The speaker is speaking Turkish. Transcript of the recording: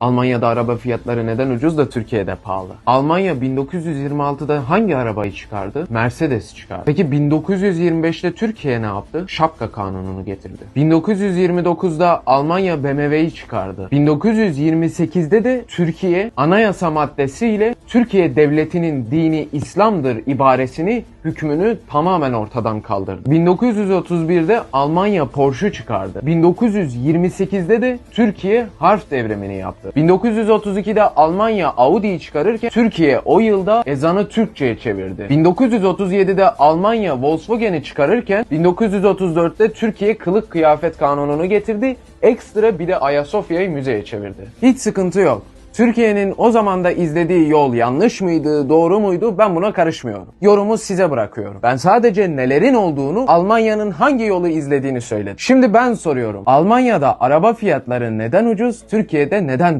Almanya'da araba fiyatları neden ucuz da Türkiye'de pahalı? Almanya 1926'da hangi arabayı çıkardı? Mercedes çıkardı. Peki 1925'te Türkiye ne yaptı? Şapka kanununu getirdi. 1929'da Almanya BMW'yi çıkardı. 1928'de de Türkiye anayasa maddesiyle Türkiye devletinin dini İslam'dır ibaresini hükmünü tamamen ortadan kaldırdı. 1931'de Almanya Porsche çıkardı. 1928'de de Türkiye harf devrimini yaptı. 1932'de Almanya Audi'yi çıkarırken Türkiye o yılda ezanı Türkçe'ye çevirdi. 1937'de Almanya Volkswagen'i çıkarırken 1934'te Türkiye kılık kıyafet kanununu getirdi. Ekstra bir de Ayasofya'yı müzeye çevirdi. Hiç sıkıntı yok. Türkiye'nin o zaman da izlediği yol yanlış mıydı, doğru muydu ben buna karışmıyorum. Yorumu size bırakıyorum. Ben sadece nelerin olduğunu, Almanya'nın hangi yolu izlediğini söyledim. Şimdi ben soruyorum. Almanya'da araba fiyatları neden ucuz, Türkiye'de neden